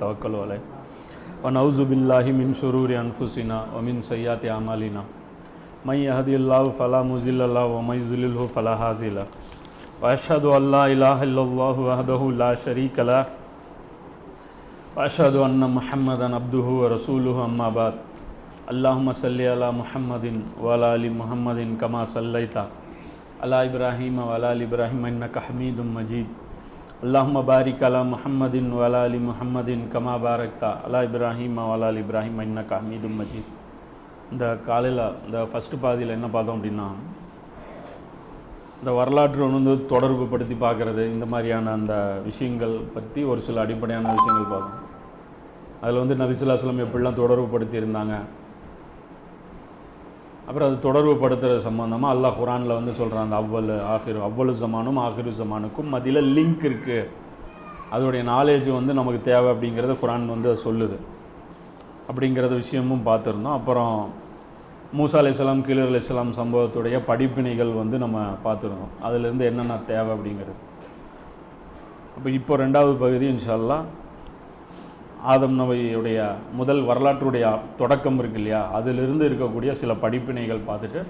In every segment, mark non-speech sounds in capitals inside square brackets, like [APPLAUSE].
ونتوكل عليه ونعوذ بالله من شرور أنفسنا ومن سيئات أعمالنا من يهدي الله فلا مضل له ومن يضلله فلا هادي له. وأشهد أن لا إله إلا الله وحده لا شريك له. وأشهد أن محمدا عبده ورسوله أما بعد. اللهم صل على محمد وعلى آل محمد كما صليت على إبراهيم وعلى آل إبراهيم إنك حميد مجيد அல்லாஹும் பாரிக் அலா முஹம்மதின் வலா அலி முஹம்மதின் கமா பாரக்தா அலா இப்ராஹிம் வலா அலி இப்ராஹிம் இன்னக்கா ஹமீதும் மஜீத் இந்த காலையில் இந்த ஃபஸ்ட்டு பாதியில் என்ன பார்த்தோம் அப்படின்னா இந்த வரலாற்று உணர்ந்து தொடர்பு படுத்தி பார்க்குறது இந்த மாதிரியான அந்த விஷயங்கள் பற்றி ஒரு சில அடிப்படையான விஷயங்கள் பார்க்கணும் அதில் வந்து நபிசுல்லாஸ்லம் எப்படிலாம் தொடர்பு படுத்தியிருந்தாங்க அப்புறம் அது தொடர்பு படுத்துறது சம்மந்தமாக அல்லாஹ் குரானில் வந்து சொல்கிறான் அந்த அவ்வளு ஆஹிரு அவ்வளு சமானும் ஆஹிரு சமானுக்கும் மதியில் லிங்க் இருக்குது அதோடைய நாலேஜ் வந்து நமக்கு தேவை அப்படிங்கிறத குரான் வந்து அதை சொல்லுது. அப்படிங்கிறத விஷயமும் பார்த்துருந்தோம். அப்புறம் மூசா அலையாம் கீழர் அலையாம் சம்பவத்துடைய படிப்பினைகள் வந்து நம்ம பார்த்துருந்தோம். அதுலேருந்து என்னென்ன தேவை அப்படிங்கிறது. அப்போ இப்போ ரெண்டாவது பகுதி இன்ஷால்லாம் ஆதம் நபியுடைய முதல் வரலாற்றுடைய தொடக்கம் இருக்கு இல்லையா? அதிலிருந்து இருக்கக்கூடிய சில படிப்பினைகள் பார்த்துட்டு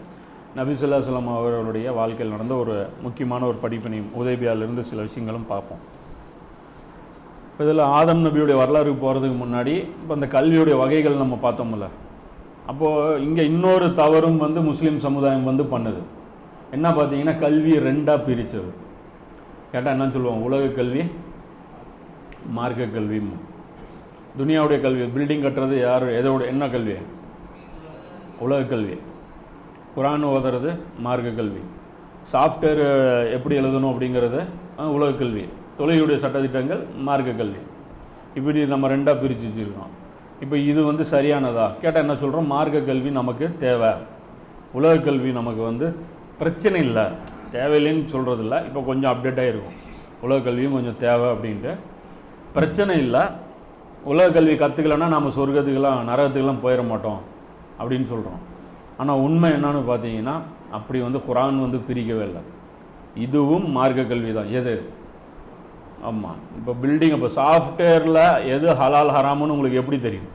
நபிசுல்லா சலம் அவர்களுடைய வாழ்க்கையில் நடந்த ஒரு முக்கியமான ஒரு படிப்பினை உதவியாலிருந்து சில விஷயங்களும் பார்ப்போம். இப்போ இதில் ஆதம் நபியுடைய வரலாறுக்கு போகிறதுக்கு முன்னாடி இப்போ அந்த கல்வியுடைய வகைகள் நம்ம பார்த்தோம்ல. அப்போது இங்கே இன்னொரு தவறும் வந்து முஸ்லீம் சமுதாயம் வந்து பண்ணுது. என்ன பார்த்தீங்கன்னா கல்வி ரெண்டாக பிரித்தது கேட்டால் என்ன சொல்லுவோம்? உலக கல்வி மார்க்க கல்வி துனியாவுடைய கல்வி பில்டிங் கட்டுறது யார் எதோட என்ன கல்வி? உலக கல்வி. குரான் ஓதுறது மார்க்க கல்வி. சாஃப்ட்வேர் எப்படி எழுதணும் அப்படிங்கிறது உலக கல்வி. தொழிலுடைய சட்டத்திட்டங்கள் மார்க்க கல்வி. இப்படி நம்ம ரெண்டாக பிரித்து வச்சுருக்கோம். இப்போ இது வந்து சரியானதா? கேட்டால் என்ன சொல்கிறோம் மார்க்க கல்வி நமக்கு தேவை. உலக கல்வி நமக்கு வந்து பிரச்சனை இல்லை. தேவையில்லைன்னு சொல்கிறது இல்லை இப்போ கொஞ்சம் அப்டேட் ஆகிருக்கும் உலக கல்வியும் கொஞ்சம் தேவை அப்படின்ட்டு. பிரச்சனை இல்லை. உலக கல்வி கற்றுக்கலன்னா நம்ம சொர்க்கத்துக்கெல்லாம் நரகத்துக்கெல்லாம் போயிட மாட்டோம் அப்படின்னு சொல்கிறோம் ஆனால் உண்மை என்னன்னு பார்த்தீங்கன்னா அப்படி வந்து குரான் வந்து பிரிக்கவே இல்லை. இதுவும் மார்க்க கல்வி தான். எது? ஆமாம் இப்போ பில்டிங் இப்போ சாஃப்ட்வேரில் எது ஹலால் ஹராமுன்னு உங்களுக்கு எப்படி தெரியும்?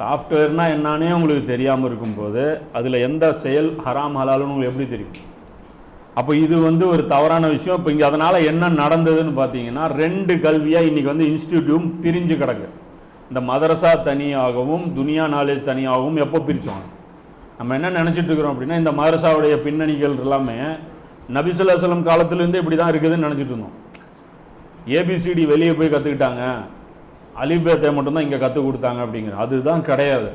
சாஃப்ட்வேர்னால் என்னன்னே உங்களுக்கு தெரியாமல் இருக்கும்போது அதில் எந்த செயல் ஹராம் ஹலாலுன்னு உங்களுக்கு எப்படி தெரியும்? அப்போ இது வந்து ஒரு தவறான விஷயம். இப்போ இங்கே அதனால் என்ன நடந்ததுன்னு பார்த்தீங்கன்னா ரெண்டு கல்வியாக இன்றைக்கி வந்து இன்ஸ்டியூட்டும் பிரிஞ்சு கிடக்கு. இந்த மதரசா தனியாகவும் துனியா நாலேஜ் தனியாகவும் எப்போ பிரித்தோம் நம்ம என்ன நினச்சிட்டு இருக்கிறோம் அப்படின்னா இந்த மதரசாவுடைய பின்னணிகள் எல்லாமே நபிசுல்லாசலம் காலத்துலேருந்து இப்படி தான் இருக்குதுன்னு நினச்சிட்டு இருந்தோம். ஏபிசிடி வெளியே போய் கற்றுக்கிட்டாங்க அலிபேத்தை மட்டும்தான் இங்கே கற்றுக் கொடுத்தாங்க அப்படிங்கிற அதுதான் கிடையாது.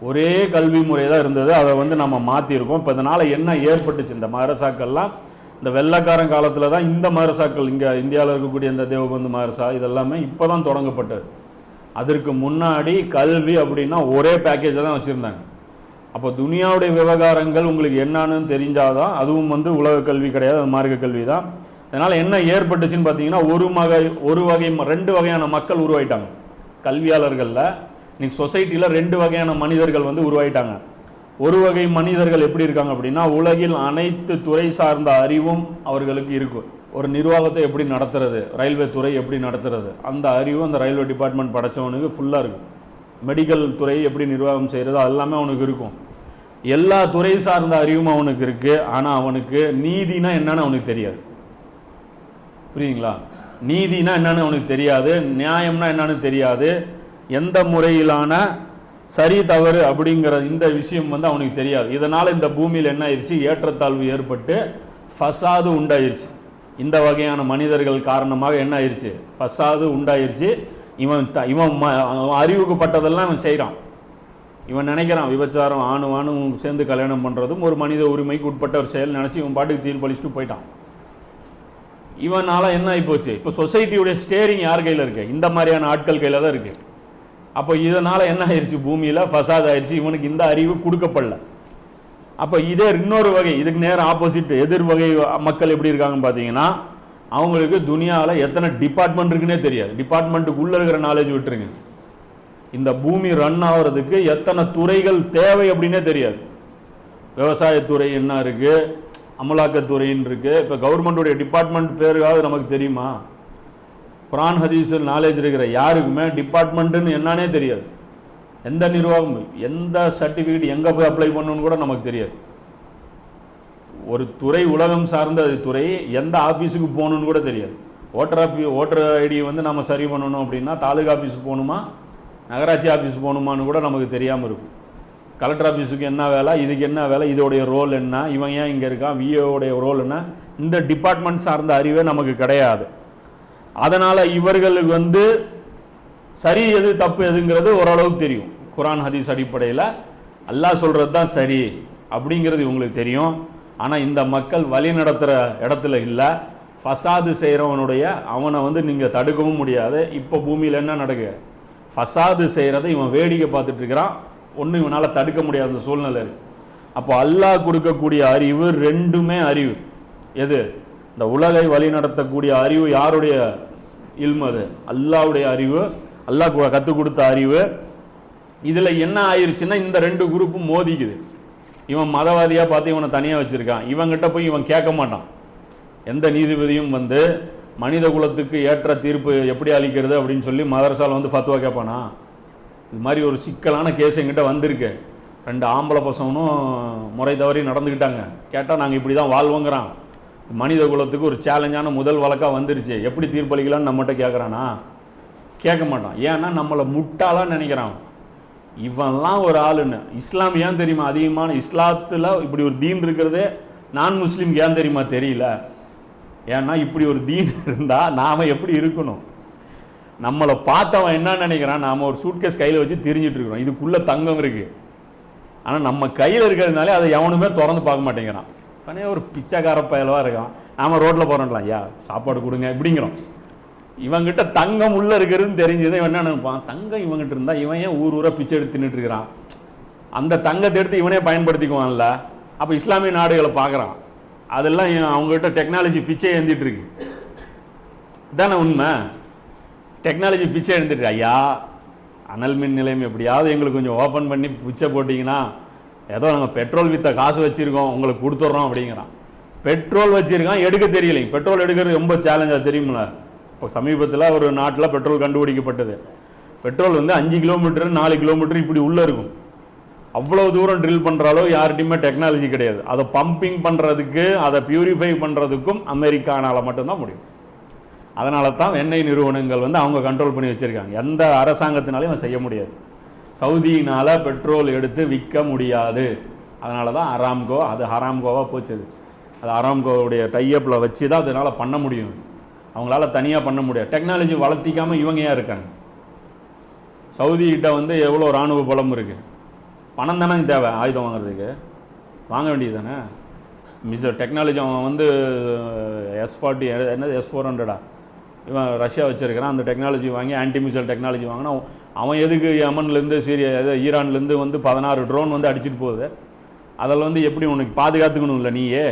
ஒரே கல்வி முறை தான் இருந்தது. அதை வந்து நம்ம மாற்றிருக்கோம் இப்போ இதனால் என்ன ஏற்பட்டுச்சு? இந்த மதரசாக்கள்லாம் இந்த வெள்ளக்காரன் காலத்தில் தான் இந்த மதரசாக்கள் இங்கே இந்தியாவில் இருக்கக்கூடிய இந்த தேவபந்து மதரசா இதெல்லாமே இப்போ தான் தொடங்கப்பட்டது. அதற்கு முன்னாடி கல்வி அப்படின்னா ஒரே பேக்கேஜை தான் வச்சுருந்தாங்க. அப்போ துனியாவுடைய விவகாரங்கள் உங்களுக்கு என்னன்னு தெரிஞ்சாதான் அதுவும் வந்து உலக கல்வி கிடையாது அது மார்க்க கல்வி தான் அதனால் என்ன ஏற்பட்டுச்சுன்னு பார்த்தீங்கன்னா ஒரு வகை ஒரு வகை ம- ரெண்டு வகையான மக்கள் உருவாயிட்டாங்க. கல்வியாளர்களில் இன்னைக்கு சொசைட்டியில் ரெண்டு வகையான மனிதர்கள் வந்து உருவாயிட்டாங்க. ஒரு வகை மனிதர்கள் எப்படி இருக்காங்க அப்படின்னா உலகில் அனைத்து துறை சார்ந்த அறிவும் அவர்களுக்கு இருக்கும் ஒரு நிர்வாகத்தை எப்படி நடத்துறது ரயில்வே துறை எப்படி நடத்துறது அந்த அறிவு அந்த ரயில்வே டிபார்ட்மெண்ட் படைச்சவனுக்கு ஃபுல்லாக இருக்கும் மெடிக்கல் துறை எப்படி நிர்வாகம் செய்கிறது அது எல்லாமே அவனுக்கு இருக்கும். எல்லா துறை சார்ந்த அறிவும் அவனுக்கு இருக்குது ஆனால் அவனுக்கு நீதினா என்னன்னு அவனுக்கு தெரியாது. புரியுங்களா நீதினா என்னன்னு அவனுக்கு தெரியாது. நியாயம்னா என்னன்னு தெரியாது. எந்த முறையிலான சரி தவறு அப்படிங்கிற இந்த விஷயம் வந்து அவனுக்கு தெரியாது. இதனால் இந்த பூமியில் என்ன ஆயிடுச்சு ஏற்றத்தாழ்வு ஏற்பட்டு ஃபசாது உண்டாயிருச்சு. இந்த வகையான மனிதர்கள் காரணமாக என்ன ஆயிடுச்சு ஃபசாது உண்டாயிருச்சு. இவன் த- இவன் ம- அவன் அறிவுக்கு பட்டதெல்லாம் இவன் செய்கிறான் இவன் நினைக்கிறான் விபச்சாரம் ஆணு ஆணும் சேர்ந்து கல்யாணம் பண்ணுறதும் ஒரு மனித உரிமைக்கு உட்பட்ட ஒரு செயல் நினச்சி இவன் பாட்டுக்கு தீர்ப்பளிச்சுட்டு போயிட்டான். இவனால் என்ன ஆகிப்போச்சு இப்போ சொசைட்டியுடைய ஸ்டேரிங் யார் கையில் இருக்கு? இந்த மாதிரியான ஆட்கள் கையில் தான் இருக்குது அப்போ இதனால் என்ன ஆயிடுச்சு பூமியில் ஃபசாத் ஆயிடுச்சு இவனுக்கு இந்த அறிவு கொடுக்கப்படல. அப்போ இதே இன்னொரு வகை இதுக்கு நேரம் ஆப்போசிட் எதிர் வகை மக்கள் எப்படி இருக்காங்கன்னு பார்த்தீங்கன்னா அவங்களுக்கு துனியாவில் எத்தனை டிபார்ட்மெண்ட் இருக்குன்னே தெரியாது. டிபார்ட்மெண்ட்டுக்குள்ளே இருக்கிற நாலேஜ் விட்டுருங்க. இந்த பூமி ரன் ஆகிறதுக்கு எத்தனை துறைகள் தேவை அப்படின்னே தெரியாது. விவசாயத்துறை என்ன இருக்குது அமலாக்கத்துறைன்னு இருக்குது இப்போ கவர்மெண்ட்டுடைய டிபார்ட்மெண்ட் பேருக்காவது நமக்கு தெரியுமா? குரான் ஹதீஸ் நாலேஜ் இருக்கிற யாருக்குமே டிபார்ட்மெண்ட்டுன்னு என்னன்னே தெரியாது. எந்த நிர்வாகம் எந்த சர்டிஃபிகேட் எங்கே போய் அப்ளை பண்ணணும்னு கூட நமக்கு தெரியாது. ஒரு துறை உலகம் சார்ந்த துறை எந்த ஆஃபீஸுக்கு போகணுன்னு கூட தெரியாது. ஓட்டர் ஆஃபீ ஓட்டர் ஐடி வந்து நம்ம சரி பண்ணணும் அப்படின்னா தாலுகா ஆஃபீஸுக்கு போகணுமா? நகராட்சி ஆஃபீஸ் போகணுமான்னு கூட நமக்கு தெரியாமல் இருக்கும். கலெக்டர் ஆஃபீஸுக்கு என்ன வேலை? இதுக்கு என்ன வேலை? இதோடைய ரோல் என்ன? இவன் ஏன் இங்கே இருக்கான்? விஏஓடைய ரோல் என்ன? இந்த டிபார்ட்மெண்ட் சார்ந்த அறிவே நமக்கு கிடையாது. அதனால் இவர்களுக்கு வந்து சரி எது தப்பு எதுங்கிறது ஓரளவுக்கு தெரியும். குரான் ஹதீஸ் அடிப்படையில் அல்லாஹ் சொல்கிறது தான் சரி அப்படிங்கிறது இவங்களுக்கு தெரியும். ஆனால் இந்த மக்கள் வழி நடத்துகிற இடத்துல இல்லை. ஃபசாது செய்கிறவனுடைய அவனை வந்து நீங்கள் தடுக்கவும் முடியாது. இப்போ பூமியில் என்ன நடக்கு? ஃபசாது செய்கிறத இவன் வேடிக்கை பார்த்துட்ருக்கிறான் ஒன்றும் இவனால் தடுக்க முடியாத அந்த சூழ்நிலை இருக்குது அப்போ அல்லாஹ் கொடுக்கக்கூடிய அறிவு ரெண்டுமே அறிவு. எது? இந்த உலகை வழி நடத்தக்கூடிய அறிவு யாருடைய இல்மு அது? அல்லாவுடைய அறிவு. அல்லாஹ் கற்றுக் கொடுத்த அறிவு. இதில் என்ன ஆயிருச்சுன்னா இந்த ரெண்டு குரூப்பும் மோதிக்குது. இவன் மதவாதியாக பார்த்து இவனை தனியாக வச்சுருக்கான். இவங்கிட்ட போய் இவன் கேட்க மாட்டான். எந்த நீதிபதியும் வந்து மனித குலத்துக்கு ஏற்ற தீர்ப்பு எப்படி அளிக்கிறது அப்படின்னு சொல்லி மதரசால வந்து ஃபத்துவா கேட்பானா? இது மாதிரி ஒரு சிக்கலான கேஸ் எங்கிட்ட வந்திருக்கு. ரெண்டு ஆம்பளை பசங்களும் முறை தவறி நடந்துக்கிட்டாங்க. கேட்டால் நாங்கள் இப்படி தான் வாழ்வோங்கிறான். மனித குலத்துக்கு ஒரு சேலஞ்சான முதல் வழக்காக வந்துருச்சு. எப்படி தீர்ப்பளிக்கலாம்னு நம்மகிட்ட கேட்குறானா கேட்க மாட்டான். ஏன்னா நம்மளை முட்டாளாக நினைக்கிறான் இவன்லாம் ஒரு ஆளுன்னு. இஸ்லாம் ஏன் தெரியுமா? அதிகமான இஸ்லாத்தில் இப்படி ஒரு தீன் இருக்கிறதே நான் முஸ்லீம் ஏன் தெரியுமா? தெரியல. ஏன்னா இப்படி ஒரு தீன் [LAUGHS] இருந்தால் நாம் எப்படி இருக்கணும்? நம்மளை பார்த்தவன் என்ன நினைக்கிறான்? நாம் ஒரு சூட்கேஸ் கையில் வச்சு தெரிஞ்சிட்டு இருக்கிறோம். இதுக்குள்ளே தங்கம் இருக்குது ஆனால் நம்ம கையில் இருக்கிறதுனாலே அதை எவனுமே திறந்து பார்க்க மாட்டேங்கிறான். உடனே ஒரு பிச்சைக்கார பயலவாக இருக்கான். நாம் ரோட்டில் போகிறோம்லாம் ஐயா சாப்பாடு கொடுங்க இப்படிங்கிறோம். இவங்கிட்ட தங்கம் உள்ளே இருக்கிறதுன்னு தெரிஞ்சது இவன் என்ன நினைப்பான்? தங்கம் இவங்கிட்ட இருந்தால் இவன் ஏன் ஊர் ஊராக பிச்சை எடுத்து தின்னுட்டுருக்கிறான் அந்த தங்கத்தை எடுத்து இவனே பயன்படுத்திக்குவான்ல. அப்போ இஸ்லாமிய நாடுகளை பார்க்குறான். அதெல்லாம் அவங்ககிட்ட டெக்னாலஜி பிச்சை ஏந்திட்டு இருக்கு? இதானே உண்மை. டெக்னாலஜி பிச்சை எழுந்துட்டு ஐயா அனல் மின் நிலையம் எப்படியாவது எங்களுக்கு கொஞ்சம் ஓப்பன் பண்ணி பிச்சை போட்டிங்கன்னா ஏதோ நாங்கள் பெட்ரோல் வித்த காசு வச்சுருக்கோம் உங்களுக்கு கொடுத்துட்றோம் அப்படிங்கிறான். பெட்ரோல் வச்சுருக்கான் எடுக்க தெரியலைங்க. பெட்ரோல் எடுக்கிறது ரொம்ப சேலஞ்சாக தெரியுமில்ல இப்போ சமீபத்தில் ஒரு நாட்டில் பெட்ரோல் கண்டுபிடிக்கப்பட்டது. பெட்ரோல் வந்து அஞ்சு கிலோமீட்டர் நாலு கிலோமீட்டர் இப்படி உள்ளே இருக்கும். அவ்வளோ தூரம் ட்ரில் பண்ணுறாலோ யார்கிட்டையுமே டெக்னாலஜி கிடையாது. அதை பம்பிங் பண்ணுறதுக்கு அதை பியூரிஃபை பண்ணுறதுக்கும் அமெரிக்கானால் மட்டும்தான் முடியும். அதனால தான் எண்ணெய் நிறுவனங்கள் வந்து அவங்க கண்ட்ரோல் பண்ணி வச்சுருக்காங்க. எந்த அரசாங்கத்தினாலையும் அவன் செய்ய முடியாது. சவுதியினால் பெட்ரோல் எடுத்து விற்க முடியாது. அதனால தான் அராம்கோ அது ஹராம்கோவாக போச்சு அது அராம்கோவுடைய டைஅப்பில் வச்சு தான் அதனால் பண்ண முடியும். அவங்களால தனியாக பண்ண முடியாது. டெக்னாலஜி வளர்த்திக்காமல் இவங்க ஏன் இருக்காங்க. சவுதிகிட்ட வந்து எவ்வளோ இராணுவ பலம் இருக்குது பணம் தானே தேவை ஆயுதம் வாங்குறதுக்கு. வாங்க வேண்டியது தானே மிஸ் டெக்னாலஜி அவன் வந்து எஸ் ஃபார்ட்டி என்னது எஸ் ஃபோர் ஹண்ட்ரடா இவன் ரஷ்யா வச்சுருக்கிறான் அந்த டெக்னாலஜி வாங்கி ஆன்டி மிசைல் டெக்னாலஜி வாங்கினா அவன் எதுக்கு யமன்லேருந்து சீரியா இது ஈரான்லேருந்து வந்து பதினாறு ட்ரோன் வந்து அடிச்சிட்டு போகுது? அதில் வந்து எப்படி உனக்கு பாதுகாத்துக்கணும் இல்லை நீயே?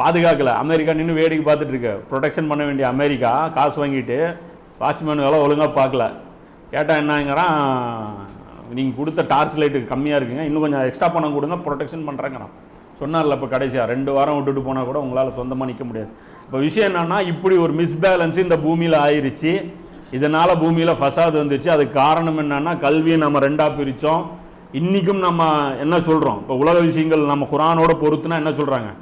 பாதுகாக்கல. அமெரிக்கா நின்று வேடிக்கை பார்த்துட்டு இருக்க. ப்ரொடெக்ஷன் பண்ண வேண்டிய அமெரிக்கா காசு வாங்கிட்டு வாட்ச்மேன் வேலை ஒழுங்காக பார்க்கல. கேட்டால் என்னங்கிறான் நீங்கள் கொடுத்த டார்ச் லைட்டு கம்மியாக இருக்குங்க. இன்னும் கொஞ்சம் எக்ஸ்ட்ரா பணம் கொடுங்க ப்ரொடெக்ஷன் பண்ணுறேங்கிறான் சொன்னார்ல இப்போ கடைசியாக ரெண்டு வாரம் விட்டுட்டு போனால் கூட உங்களால் சொந்தமாக நிற்க முடியாது. இப்போ விஷயம் என்னன்னா இப்படி ஒரு மிஸ்பேலன்ஸ் இந்த பூமியில் ஆயிருச்சு. இதனால் பூமியில் ஃபசாது வந்துருச்சு. அதுக்கு காரணம் என்னன்னா கல்வியை நம்ம ரெண்டாக பிரித்தோம் இன்றைக்கும் நம்ம என்ன சொல்கிறோம் இப்போ உலக விஷயங்கள் நம்ம குரானோட பொறுத்துனா என்ன சொல்கிறாங்க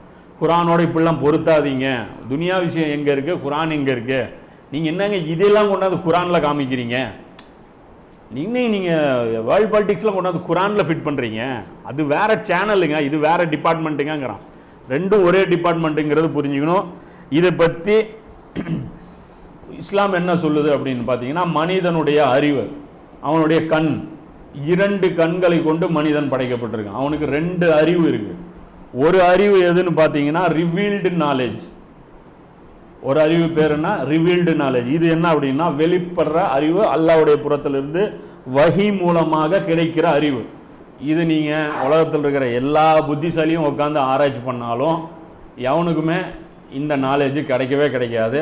குரானோட இப்படிலாம் பொருத்தாதீங்க. துனியா விஷயம் எங்கே இருக்குது குரான் எங்கே இருக்குது நீங்கள் என்னங்க இதெல்லாம் கொண்டாந்து குரானில் காமிக்கிறீங்க? இன்னும் நீங்கள் வேர்ல்டு பாலிடிக்ஸில் கொண்டாந்து குரானில் ஃபிட் பண்ணுறீங்க அது வேறு சேனலுங்க இது வேறு டிபார்ட்மெண்ட்டுங்கிறான் ரெண்டும் ஒரே டிபார்ட்மெண்ட்டுங்கிறது புரிஞ்சுக்கணும். இதை பற்றி இஸ்லாம் என்ன சொல்லுது அப்படின்னு பார்த்தீங்கன்னா மனிதனுடைய அறிவு அவனுடைய கண் இரண்டு கண்களை கொண்டு மனிதன் படைக்கப்பட்டிருக்கான். அவனுக்கு ரெண்டு அறிவு இருக்கு. ஒரு அறிவு எதுன்னு பார்த்தீங்கன்னா ரிவீல்டு நாலேஜ் ஒரு அறிவு பேருன்னா ரிவீல்டு நாலேஜ் இது என்ன அப்படின்னா வெளிப்படுற அறிவு அல்லாவுடைய புறத்திலிருந்து வகி மூலமாக கிடைக்கிற அறிவு. இது நீங்கள் உலகத்தில் இருக்கிற எல்லா புத்திசாலியும் உட்காந்து ஆராய்ச்சி பண்ணாலும் எவனுக்குமே இந்த நாலேஜ் கிடைக்கவே கிடைக்காது.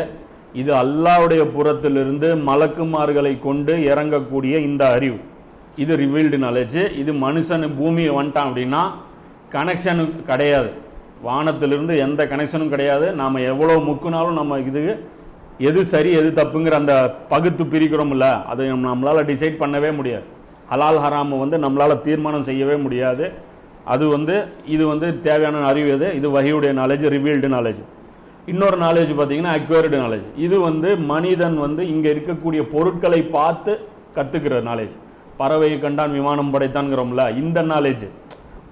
இது அல்லாவுடைய புறத்திலிருந்து மலக்குமார்களை கொண்டு இறங்கக்கூடிய இந்த அறிவு. இது ரிவீல்டு நாலேஜ் இது மனுஷனு பூமியை வந்துட்டான் அப்படின்னா கனெக்ஷனு கிடையாது. வானத்திலிருந்து எந்த கனெக்ஷனும் கிடையாது. நாம் எவ்வளோ முக்குனாலும் நம்ம இதுக்கு எது சரி எது தப்புங்கிற அந்த பகுத்து பிரிக்கிறோம்ல அதை நம்மளால் டிசைட் பண்ணவே முடியாது. ஹலால் ஹராமை வந்து நம்மளால் தீர்மானம் செய்யவே முடியாது. அது வந்து இது வந்து தேவையான அறிவு எது? இது வகையுடைய நாலேஜ் ரிவீல்டு நாலேஜ் இன்னொரு நாலேஜ் பார்த்தீங்கன்னா அக்வயர்டு நாலேஜ் இது வந்து மனிதன் வந்து இங்கே இருக்கக்கூடிய பொருட்களை பார்த்து கற்றுக்கிற நாலேஜ் பறவையை கண்டான் விமானம் படைத்தான்ங்கிறோம்ல இந்த நாலேஜ்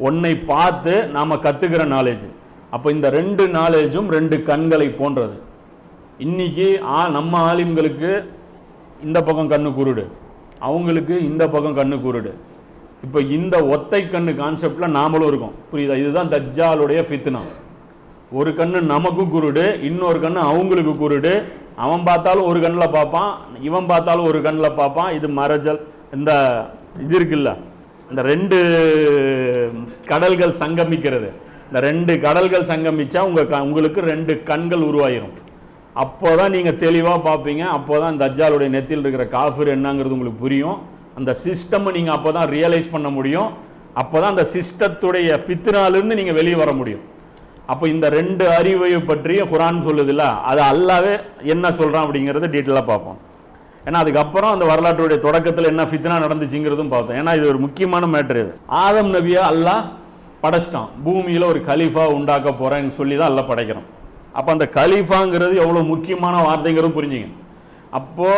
ஒன்னை பார்த்து நாம் கற்றுக்கிற நாலேஜ் அப்போ இந்த ரெண்டு நாலேஜும் ரெண்டு கண்களை போன்றது. இன்னைக்கு ஆ நம்ம ஆலிம்களுக்கு இந்த பக்கம் கண்ணு குருடு. அவங்களுக்கு இந்த பக்கம் கண்ணு குருடு. இப்போ இந்த ஒத்தை கண்ணு கான்செப்டில் நாமளும் இருக்கோம். புரியுதா? இதுதான் தஜ்ஜாலுடைய ஃபித்னா ஒரு கண்ணு நமக்கும் குருடு இன்னொரு கண்ணு அவங்களுக்கு குருடு. அவன் பார்த்தாலும் ஒரு கண்ணில் பார்ப்பான் இவன் பார்த்தாலும் ஒரு கண்ணில் பார்ப்பான். இது மரஜல் இந்த இது இருக்குல்ல இந்த ரெண்டு கடல்கள் சங்கமிக்கிறது. இந்த ரெண்டு கடல்கள் சங்கமிச்சா உங்கள் க- உங்களுக்கு ரெண்டு கண்கள் உருவாயிரும். அப்போதான் நீங்கள் தெளிவாக பார்ப்பீங்க. அப்போ தான் இந்த அஜாலுடைய நெத்தியில் இருக்கிற காஃபர் என்னங்கிறது உங்களுக்கு புரியும். அந்த சிஸ்டமும் நீங்கள் அப்போ தான் ரியலைஸ் பண்ண முடியும். அப்போ தான் அந்த சிஸ்டத்துடைய ஃபித்னாலிருந்து நீங்கள் வெளியே வர முடியும். அப்போ இந்த ரெண்டு அறிவை பற்றிய குரான் சொல்லுதில்ல அது அல்லாவே என்ன சொல்றான் அப்படிங்கறத டீட்டெயிலாக பார்ப்போம். ஏன்னா அதுக்கப்புறம் அந்த வரலாற்றுடைய தொடக்கத்தில் என்ன ஃபித்னா நடந்துச்சுங்கிறதும் பார்த்தோம். ஏன்னா இது ஒரு முக்கியமான மேட்ரு இது. ஆதம் நபியை அல்லாஹ் படைச்சிட்டான். பூமியில ஒரு கலீஃபா உண்டாக்க போறேன்னு சொல்லி தான் அல்ல படைக்கிறோம் அப்போ அந்த கலீஃபாங்கிறது எவ்வளோ முக்கியமான வார்த்தைங்கிறது புரிஞ்சுங்க. அப்போ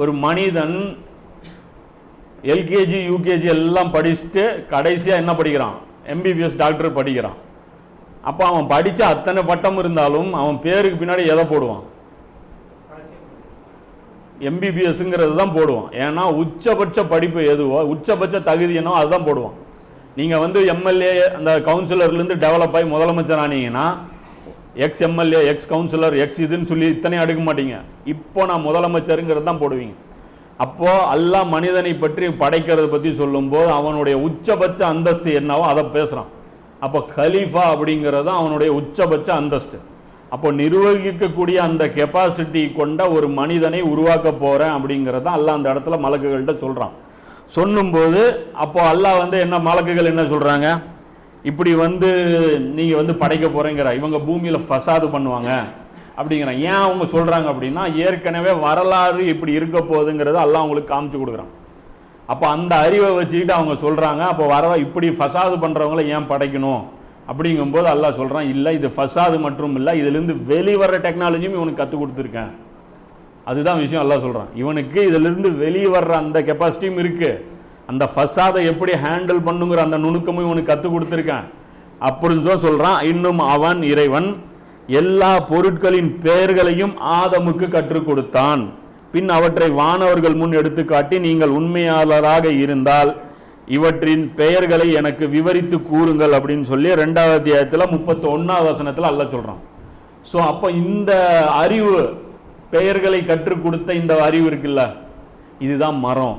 ஒரு மனிதன் எல்கேஜி யூகேஜி எல்லாம் படிச்சுட்டு கடைசியாக என்ன படிக்கிறான்? எம்பிபிஎஸ் டாக்டர் படிக்கிறான். அப்போ அவன் படித்த அத்தனை பட்டம் இருந்தாலும் அவன் பேருக்கு பின்னாடி எதை போடுவான்? எம்பிபிஎஸ்ங்கிறது தான் போடுவான். ஏன்னா உச்சபட்ச படிப்பு எதுவோ உச்சபட்ச தகுதி என்னவோ அதுதான் போடுவான். நீங்கள் வந்து எம்எல்ஏ அந்த கவுன்சிலர்லேருந்து டெவலப் ஆகி முதலமைச்சர் ஆனீங்கன்னா ex MLA ex councillor ex இதுன்னு சொல்லி இத்தனையும் அடுக்க மாட்டீங்க. இப்போ நான் முதலமைச்சருங்கிறது தான் போடுவீங்க. அப்போது எல்லாம் மனிதனை பற்றி படைக்கிறத பற்றி சொல்லும்போது அவனுடைய உச்சபட்ச அந்தஸ்து என்னவோ அதை பேசுகிறான் அப்போ கலீஃபா அப்படிங்கிறது அவனுடைய உச்சபட்ச அந்தஸ்து. அப்போ நிர்வகிக்கக்கூடிய அந்த கெப்பாசிட்டி கொண்ட ஒரு மனிதனை உருவாக்க போகிறேன் அப்படிங்கிறத அல்லாஹ் அந்த இடத்துல மலக்குகள்கிட்ட சொல்கிறான் சொல்லும்போது அப்போ அல்லாஹ் வந்து என்ன மலக்குகள் என்ன சொல்கிறாங்க இப்படி வந்து நீங்கள் வந்து படைக்க போகிறேங்கிற இவங்க பூமியில் ஃபசாது பண்ணுவாங்க அப்படிங்கிறான் ஏன் அவங்க சொல்கிறாங்க அப்படின்னா ஏற்கனவே வரலாறு இப்படி இருக்க போகுதுங்கிறத அல்லாஹ் அவங்களுக்கு காமிச்சு கொடுக்குறான். அப்போ அந்த அறிவை வச்சுக்கிட்டு அவங்க சொல்கிறாங்க அப்போ வர இப்படி ஃபசாது பண்ணுறவங்கள ஏன் படைக்கணும்? அப்படிங்கும்போது அல்லாஹ் சொல்கிறான் இல்லை இது ஃபசாது மற்றும் இல்லை இதுலேருந்து வெளிவர டெக்னாலஜியும் இவனுக்கு கற்றுக் கொடுத்துருக்கேன். அதுதான் விஷயம் எல்லாம் சொல்கிறான் இவனுக்கு இதிலிருந்து வெளியே வர்ற அந்த கெப்பாசிட்டியும் இருக்குது அந்த ஃபசாதை எப்படி ஹேண்டில் பண்ணுங்கிற அந்த நுணுக்கமும் இவனுக்கு கற்றுக் கொடுத்துருக்கேன். அப்படின்னு தான் இன்னும் அவன் இறைவன் எல்லா பொருட்களின் பெயர்களையும் ஆதமுக்கு கற்றுக் கொடுத்தான். பின் அவற்றை வானவர்கள் முன் எடுத்துக்காட்டி நீங்கள் உண்மையாளராக இருந்தால் இவற்றின் பெயர்களை எனக்கு விவரித்து கூறுங்கள் அப்படின்னு சொல்லி ரெண்டாவது அத்தியாயத்தில் முப்பத்தி ஒன்றாவது வசனத்தில் அல்ல சொல்கிறான் ஸோ அப்போ இந்த அறிவு பெயர்களை கற்றுக் கொடுத்த இந்த அறிவு இருக்குல்ல? இதுதான் மரம்.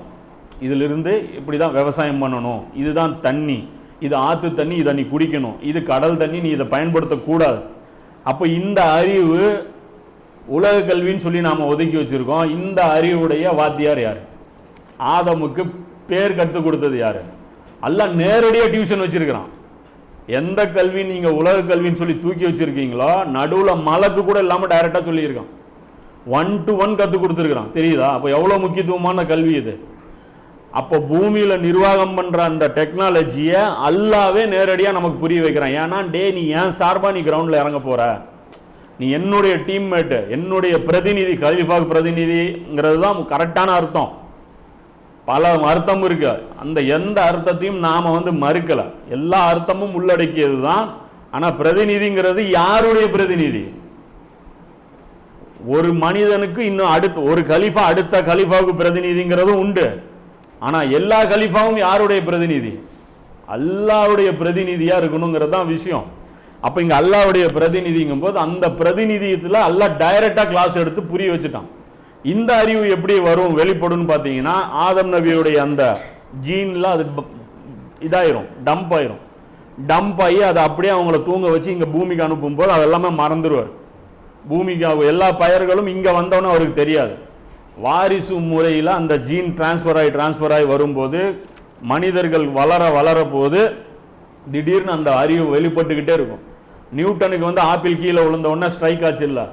இதிலிருந்து இப்படி தான் விவசாயம் பண்ணணும். இதுதான் தண்ணி. இது ஆற்று தண்ணி இதை நீ குடிக்கணும். இது கடல் தண்ணி நீ இதை பயன்படுத்தக்கூடாது. அப்போ இந்த அறிவு உலக கல்வின்னு சொல்லி நாம் ஒதுக்கி வச்சுருக்கோம். இந்த அறிவுடைய வாத்தியார் யார்? ஆதமுக்கு பேர் கற்றுக் கொடுத்தது யார்? எல்லாம் நேரடியாக டியூஷன் வச்சுருக்கிறான். எந்த கல்வி நீங்கள் உலக கல்வின்னு சொல்லி தூக்கி வச்சுருக்கீங்களோ நடுவில் மலக்கு கூட இல்லாமல் டைரெக்டாக சொல்லியிருக்கான். ஒன் டு ஒன் கற்றுக் கொடுத்துருக்குறான். தெரியுதா? அப்போ எவ்வளோ முக்கியத்துவமான கல்வி இது? அப்போ பூமியில் நிர்வாகம் பண்ணுற அந்த டெக்னாலஜியை அல்லாவே நேரடியாக நமக்கு புரிய வைக்கிறான். ஏன்னா டே நீ ஏன் சார்பாக நீ கிரவுண்டில் இறங்க போகிற நீ என்னுடைய டீம்மேட்டு என்னுடைய பிரதிநிதி கலிஃபாக் பிரதிநிதிங்கிறது தான் கரெக்டான அர்த்தம். பல அர்த்தம் இருக்கு. அந்த எந்த அர்த்தத்தையும் நாம் வந்து மறுக்கலை. எல்லா அர்த்தமும் உள்ளடக்கியது தான் ஆனால் பிரதிநிதிங்கிறது யாருடைய பிரதிநிதி? ஒரு மனிதனுக்கு இன்னும் அடுத்து ஒரு கலிஃபா அடுத்த கலிஃபாவுக்கு பிரதிநிதிங்கிறதும் உண்டு. ஆனால் எல்லா கலிஃபாவும் யாருடைய பிரதிநிதி? அல்லாவுடைய பிரதிநிதியாக இருக்கணுங்கிறது தான் விஷயம். அப்போ இங்கே அல்லாவுடைய பிரதிநிதிங்கும் போது அந்த பிரதிநிதியத்தில் அல்லா டைரக்டாக கிளாஸ் எடுத்து புரிய வச்சுட்டான். இந்த அறிவு எப்படி வரும் வெளிப்படும் பார்த்தீங்கன்னா ஆதம் நபியுடைய அந்த ஜீனில் அது இதாயிரும் டம்ப் ஆயிரும். டம்ப் ஆகி அதை அப்படியே அவங்கள தூங்க வச்சு இங்கே பூமிக்கு அனுப்பும்போது அதெல்லாமே மறந்துடுவார் பூமிக்கு அவ- எல்லா பயிர்களும் இங்கே வந்தோன்னே அவருக்கு தெரியாது. வாரிசு முறையில் அந்த ஜீன் டிரான்ஸ்ஃபர் ஆகி டிரான்ஸ்ஃபர் ஆகி வரும்போது மனிதர்கள் வளர வளர போது திடீர்னு அந்த அறிவு வெளிப்பட்டுக்கிட்டே இருக்கும். நியூட்டனுக்கு வந்து ஆப்பிள் கீழே விழுந்த உடனே ஸ்ட்ரைக் ஆச்சு இல்லை.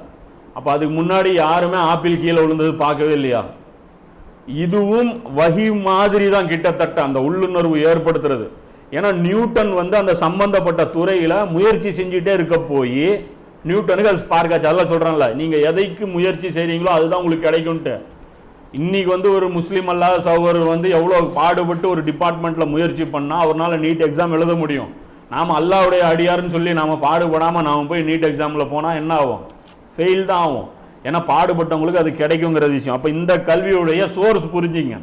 அப்போ அதுக்கு முன்னாடி யாருமே ஆப்பிள் கீழே விழுந்தது பார்க்கவே இல்லையா? இதுவும் வகி மாதிரி தான் கிட்டத்தட்ட அந்த உள்ளுணர்வு ஏற்படுத்துறது. ஏன்னா நியூட்டன் வந்து அந்த சம்பந்தப்பட்ட துறையில் முயற்சி செஞ்சுட்டே இருக்க போய் நியூட்டனுக்கு அது ஸ்பார்க் ஆச்சு. அதெல்லாம் சொல்றான்ல நீங்கள் எதைக்கு முயற்சி செய்கிறீங்களோ அதுதான் உங்களுக்கு கிடைக்கும்ட்டு. இன்னைக்கு வந்து ஒரு முஸ்லீம் அல்லாத சகோதரர் வந்து எவ்வளோ பாடுபட்டு ஒரு டிபார்ட்மெண்ட்டில் முயற்சி பண்ணால் அவரால் நீட் எக்ஸாம் எழுத முடியும். நாம் அல்லாவுடைய அடியாருன்னு சொல்லி நாம் பாடுபடாமல் நாம் போய் நீட் எக்ஸாமில் போனால் என்ன ஆகும்? ஃபெயில் தான் ஆகும். ஏன்னா பாடுபட்டவங்களுக்கு அது கிடைக்குங்கிற விஷயம். அப்போ இந்த கல்வியுடைய சோர்ஸ் புரிஞ்சுங்க.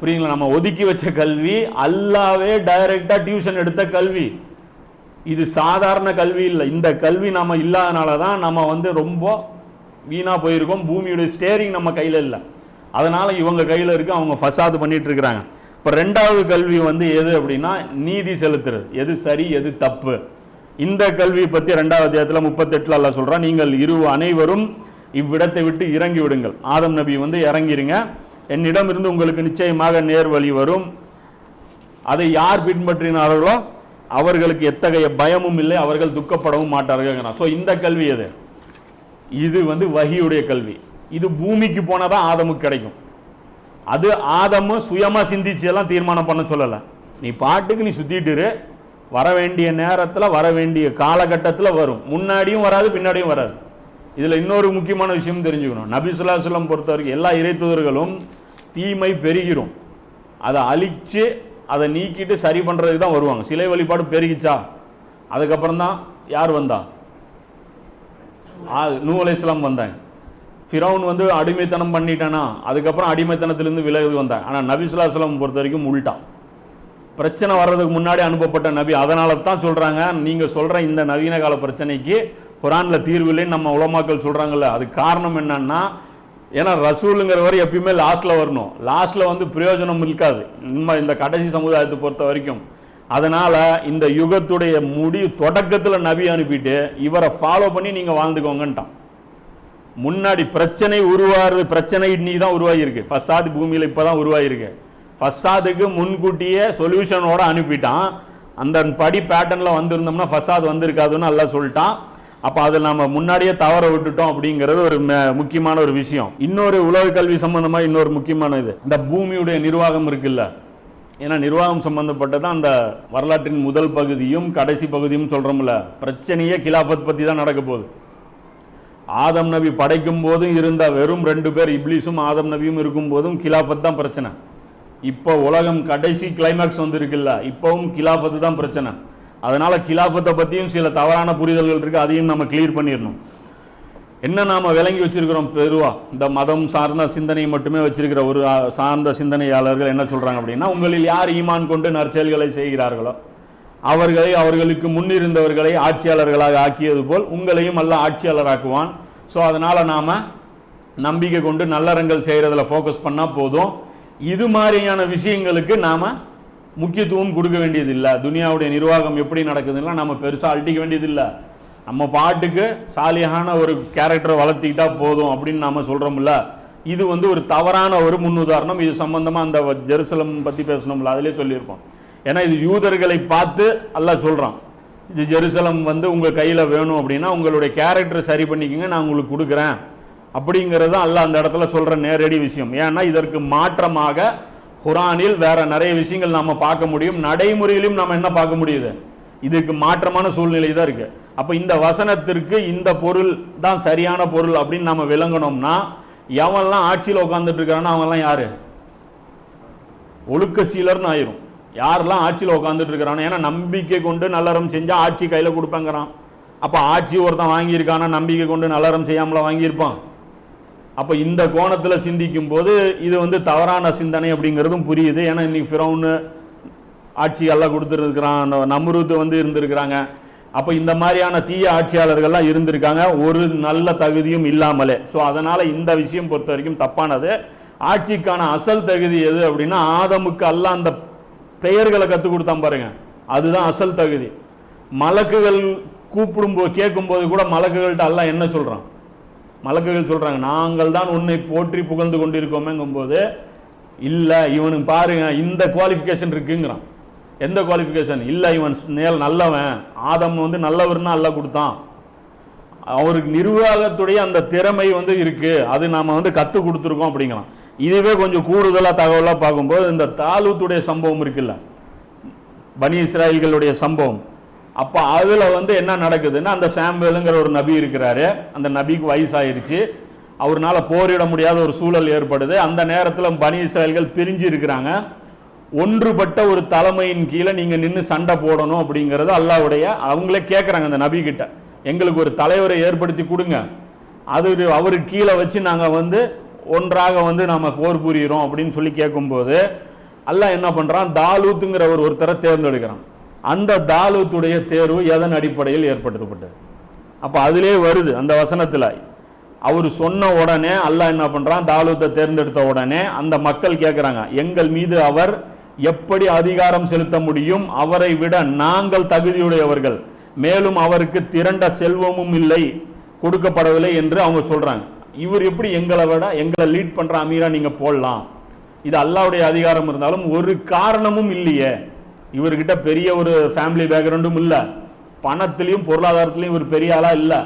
புரியுங்களா நம்ம ஒதுக்கி வச்ச கல்வி அல்லாவே டைரெக்டாக டியூஷன் எடுத்த கல்வி. இது சாதாரண கல்வி இல்லை. இந்த கல்வி நம்ம இல்லாதனால தான் நம்ம வந்து ரொம்ப வீணாக போயிருக்கோம். பூமியுடைய ஸ்டேரிங் நம்ம கையில் இல்லை. அதனால் இவங்க கையில் இருக்குது அவங்க ஃபசாது பண்ணிகிட்டு இருக்கிறாங்க. இப்போ ரெண்டாவது கல்வி வந்து எது அப்படின்னா நீதி செலுத்துறது. எது சரி எது தப்பு. இந்த கல்வி பற்றி ரெண்டாவது அத்தியாயத்தில் முப்பத்தெட்டில் அல்ல சொல்கிறான் நீங்கள் இரு அனைவரும் இவ்விடத்தை விட்டு இறங்கி விடுங்கள். ஆதம் நபி வந்து இறங்கிருங்க. என்னிடம் இருந்து உங்களுக்கு நிச்சயமாக நேர் வழி வரும். அதை யார் பின்பற்றினார்களோ அவர்களுக்கு எத்தகைய பயமும் இல்லை. அவர்கள் துக்கப்படவும் மாட்டார்கள். ஸோ இந்த கல்வி எது? இது வந்து வகியுடைய கல்வி. இது பூமிக்கு போனால் தான் ஆதமுக்கு கிடைக்கும். அது ஆதமும் சுயமாக சிந்திச்சு எல்லாம் தீர்மானம் பண்ண சொல்லலை. நீ பாட்டுக்கு நீ சுற்றிட்டுரு வர வேண்டிய நேரத்தில் வர வேண்டிய காலகட்டத்தில் வரும். முன்னாடியும் வராது பின்னாடியும் வராது. இதில் இன்னொரு முக்கியமான விஷயம் தெரிஞ்சுக்கணும். நபி ஸல்லல்லாஹு பொறுத்த வரைக்கும் எல்லா இறைத்தூதர்களும் தீமை பெருகிரும். அதை அழித்து அதை நீக்கிட்டு சரி பண்ணுறதுக்கு தான் வருவாங்க. சிலை வழிபாடு பெருகிச்சா? அதுக்கப்புறம் தான் யார் வந்தா? ஆ, நூ அலைஹிஸ்ஸலாம் வந்தாங்க. ஃபிரௌன் வந்து அடிமைத்தனம் பண்ணிட்டானா? அதுக்கப்புறம் அடிமைத்தனத்திலிருந்து விலகி வந்தான். ஆனால் நபி பொறுத்த வரைக்கும் உள்ட்டான் பிரச்சனை வர்றதுக்கு முன்னாடி அனுப்பப்பட்ட நபி. அதனால தான் சொல்கிறாங்க நீங்கள் சொல்கிற இந்த நவீன கால பிரச்சனைக்கு குரானில் தீர்வு இல்லைன்னு நம்ம உலமாக்கள் சொல்கிறாங்கல்ல அது காரணம் என்னன்னா ஏன்னா ரசூலுங்கிறவர் எப்பயுமே லாஸ்ட்டில் வரணும். லாஸ்ட்டில் வந்து பிரயோஜனம் இருக்காது. நம்ம இந்த கடைசி சமுதாயத்தை பொறுத்த வரைக்கும். அதனால் இந்த யுகத்துடைய முடி தொடக்கத்தில் நபி அனுப்பிட்டு இவரை ஃபாலோ பண்ணி நீங்கள் வாழ்ந்துக்கோங்கன்ட்டான். முன்னாடி பிரச்சனை உருவாரு பிரச்சனை இன்னைக்கு தான் உருவாகியிருக்கு. ஃபசாத் பூமியில் இப்போ தான் உருவாகியிருக்கு. ஃபசாதுக்கு முன்கூட்டியே சொல்யூஷனோட அனுப்பிட்டான். அந்த படி பேட்டர்னில் வந்திருந்தோம்னா ஃபசாத் வந்திருக்காதுன்னு நல்லா சொல்லிட்டான். அப்போ அதில் நம்ம முன்னாடியே தவற விட்டுட்டோம் அப்படிங்கிறது ஒரு முக்கியமான ஒரு விஷயம். இன்னொரு உலக கல்வி சம்பந்தமாக இன்னொரு முக்கியமான இது. இந்த பூமியுடைய நிர்வாகம் இருக்குல்ல. ஏன்னா நிர்வாகம் சம்பந்தப்பட்டது அந்த வரலாற்றின் முதல் பகுதியும் கடைசி பகுதியும் சொல்கிறோம்ல பிரச்சனையே கிலாஃபத் பற்றி தான் நடக்க போகுது. ஆதம் நபி படைக்கும் போதும் இருந்த வெறும் ரெண்டு பேர் இப்லீஸும் ஆதம் நபியும் இருக்கும் போதும் கிலாஃபத் தான் பிரச்சனை. இப்போ உலகம் கடைசி கிளைமேக்ஸ் வந்துருக்குல்ல இப்போவும் கிலாஃபத்து தான் பிரச்சனை. அதனால் கிலாஃபத்தை பற்றியும் சில தவறான புரிதல்கள் இருக்குது அதையும் நம்ம கிளியர் பண்ணிடணும். என்ன நாம் விளங்கி வச்சிருக்கிறோம் பெருவா? இந்த மதம் சார்ந்த சிந்தனை மட்டுமே வச்சிருக்கிற ஒரு சார்ந்த சிந்தனையாளர்கள் என்ன சொல்கிறாங்க அப்படின்னா உங்களில் யார் ஈமான் கொண்டு நற்செயல்களை செய்கிறார்களோ அவர்களை அவர்களுக்கு முன்னிருந்தவர்களை ஆட்சியாளர்களாக ஆக்கியது போல் உங்களையும் அல்ல ஆட்சியாளராக்குவான். ஸோ அதனால் நாம் நம்பிக்கை கொண்டு நல்லறங்கள் செய்கிறதில் ஃபோக்கஸ் பண்ணால் போதும். இது மாதிரியான விஷயங்களுக்கு நாம் முக்கியத்துவம் கொடுக்க வேண்டியதில்லை. துனியாவுடைய நிர்வாகம் எப்படி நடக்குதுன்னா நம்ம பெருசாக அழட்டிக்க வேண்டியதில்லை. நம்ம பாட்டுக்கு சாலியான ஒரு கேரக்டரை வளர்த்திக்கிட்டா போதும் அப்படின்னு நாம் சொல்கிறோம்ல இது வந்து ஒரு தவறான ஒரு முன்னுதாரணம். இது சம்மந்தமாக அந்த ஜெருசலம் பற்றி பேசணும்ல அதிலே சொல்லியிருப்போம். ஏன்னா இது யூதர்களை பார்த்து அல்லா சொல்கிறான் இது ஜெருசலம் வந்து உங்கள் கையில் வேணும் அப்படின்னா உங்களுடைய கேரக்டரை சரி பண்ணிக்கோங்க நான் உங்களுக்கு கொடுக்குறேன். அப்படிங்கிறது அல்லாஹ் அந்த இடத்துல சொல்கிற நேரடி விஷயம். ஏன்னா இதற்கு மாற்றமாக குரானில் வேற நிறைய விஷயங்கள் நாம் பார்க்க முடியும். நடைமுறையிலும் நம்ம என்ன பார்க்க முடியுது? இதுக்கு மாற்றமான சூழ்நிலை தான் இருக்குது அப்போ இந்த வசனத்திற்கு இந்த பொருள் தான் சரியான பொருள் அப்படின்னு நம்ம விளங்கணும்னா எவன்லாம் ஆட்சியில் உட்காந்துட்டு இருக்கானோ அவன்லாம் யாரு? ஒழுக்க சீலர்னு ஆயிரும். யாரெல்லாம் ஆட்சியில் உட்காந்துட்டு இருக்கிறானோ ஏன்னா நம்பிக்கை கொண்டு நல்லறம் செஞ்சால் ஆட்சி கையில் கொடுப்பேங்கிறான். அப்போ ஆட்சி ஒருத்தன் வாங்கியிருக்கானா நம்பிக்கை கொண்டு நல்லறம் செய்யாமல வாங்கியிருப்பான். அப்போ இந்த கோணத்தில் சிந்திக்கும் போது இது வந்து தவறான சிந்தனை அப்படிங்கிறதும் புரியுது. ஏன்னா இன்னைக்கு ஃபிரௌனு ஆட்சி எல்லாம் கொடுத்துருக்குறான் நம்ருத் வந்து இருந்திருக்கிறாங்க. அப்போ இந்த மாதிரியான தீய ஆட்சியாளர்கள்லாம் இருந்திருக்காங்க. ஒரு நல்ல தகுதியும் இல்லாமலே. ஸோ அதனால் இந்த விஷயம் பொறுத்த வரைக்கும் தப்பானது. ஆட்சிக்கான அசல் தகுதி எது அப்படின்னா ஆதமுக்கு அல்ல அந்த பெயர்களை கற்றுக் கொடுத்தான் பாருங்க. அதுதான் அசல் தகுதி. மலக்குகள் கூப்பிடும்போது கேட்கும்போது கூட மலக்குகள்கிட்ட எல்லாம் என்ன சொல்கிறான் மலக்குகள் சொல்கிறாங்க நாங்கள் தான் உன்னை போற்றி புகழ்ந்து கொண்டிருக்கோமேங்கும்போது இல்லை இவனுக்கு பாருங்க இந்த குவாலிஃபிகேஷன் இருக்குங்கிறான். எந்த குவாலிஃபிகேஷன் இல்லை இவன் நேல் நல்லவன். ஆதம் வந்து நல்லவர்னா அல்லாஹ் கொடுத்தான். அவருக்கு நிர்வாகத்துடைய அந்த திறமை வந்து இருக்குது அது நாம் வந்து கற்றுக் கொடுத்துருக்கோம் அப்படிங்கிறான். இதுவே கொஞ்சம் கூடுதலாக தகவலாக பார்க்கும்போது இந்த தாலூத்துடைய சம்பவம் இருக்குல்ல? பனி இஸ்ராயல்களுடைய சம்பவம். அப்போ அதில் வந்து என்ன நடக்குதுன்னா அந்த சாம்பேலுங்கிற ஒரு நபி இருக்கிறாரு. அந்த நபிக்கு வயசாயிருச்சு. அவர்னால போரிட முடியாத ஒரு சூழல் ஏற்படுது. அந்த நேரத்தில் பனி இஸ்ராயல்கள் பிரிஞ்சு இருக்கிறாங்க. ஒன்றுபட்ட ஒரு தலைமையின் கீழே நீங்கள் நின்று சண்டை போடணும் அப்படிங்கிறது அல்லாவுடைய அவங்களே கேட்குறாங்க அந்த நபிக்கிட்ட எங்களுக்கு ஒரு தலைவரை ஏற்படுத்தி கொடுங்க. அது ஒரு- அவரு கீழே வச்சு நாங்கள் வந்து ஒன்றாக வந்து நாம போர் புரிகிறோம் அப்படின்னு சொல்லி கேட்கும்போது அல்லாஹ் என்ன பண்றான்? தாலூத்துங்கிற ஒரு ஒருத்தரை தேர்ந்தெடுக்கிறான். அந்த தாலூத்துடைய தேர்வு எதன் அடிப்படையில் ஏற்படுத்தப்பட்டது? அப்போ அதிலே வருது அந்த வசனத்துல. அவர் சொன்ன உடனே அல்லாஹ் என்ன பண்றான்? தாலூத்தை தேர்ந்தெடுத்த உடனே அந்த மக்கள் கேட்குறாங்க எங்கள் மீது அவர் எப்படி அதிகாரம் செலுத்த முடியும்? அவரை விட நாங்கள் தகுதியுடையவர்கள். மேலும் அவருக்கு திரண்ட செல்வமும் இல்லை கொடுக்கப்படவில்லை என்று அவங்க சொல்றாங்க. இவர் எப்படி எங்களை விட எங்களை லீட் பண்ற அமீரா நீங்க போடலாம். இது அல்லாவுடைய அதிகாரம் இருந்தாலும் ஒரு காரணமும் இல்லையே. இவர்கிட்ட பெரிய ஒரு ஃபேமிலி பேக்ரவுண்டும் இல்லை. பணத்திலையும் பொருளாதாரத்திலையும் இவர் பெரிய ஆளா இல்லை.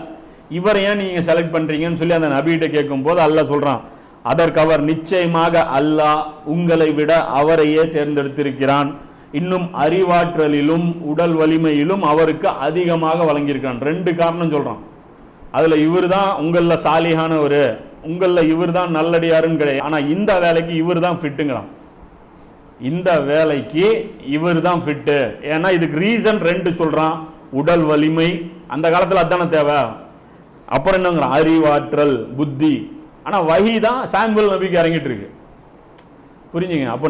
இவரை ஏன் நீங்க செலக்ட் பண்றீங்கன்னு சொல்லி அந்த நபிகிட்ட கேட்கும்போது அல்லாஹ் சொல்றான் அதற்கு அவர் நிச்சயமாக அல்லாஹ் உங்களை விட அவரையே தேர்ந்தெடுத்திருக்கிறான். இன்னும் அறிவாற்றலிலும் உடல் வலிமையிலும் அவருக்கு அதிகமாக வழங்கியிருக்கான் ரெண்டு காரணம் சொல்றான். அதுல இவர் தான் உங்களில் சாலிகானவர் உங்கள இவர் தான் நல்லடியாருன்னு கிடையாது. ஆனா இந்த வேலைக்கு இவர் தான் ஃபிட்டுங்கிறான் இந்த வேலைக்கு இவர் தான் ஃபிட்டு ஏன்னா இதுக்கு ரீசன் ரெண்டு சொல்றான். உடல் வலிமை அந்த காலத்துல அதானே தேவை? அப்புறம் என்னங்கிறான்? அறிவாற்றல் புத்தி. ஆனா வகி தான் சாம்பிள் நபிக்கு இறங்கிட்டு இருக்கு. புரிஞ்சுங்க? அப்போ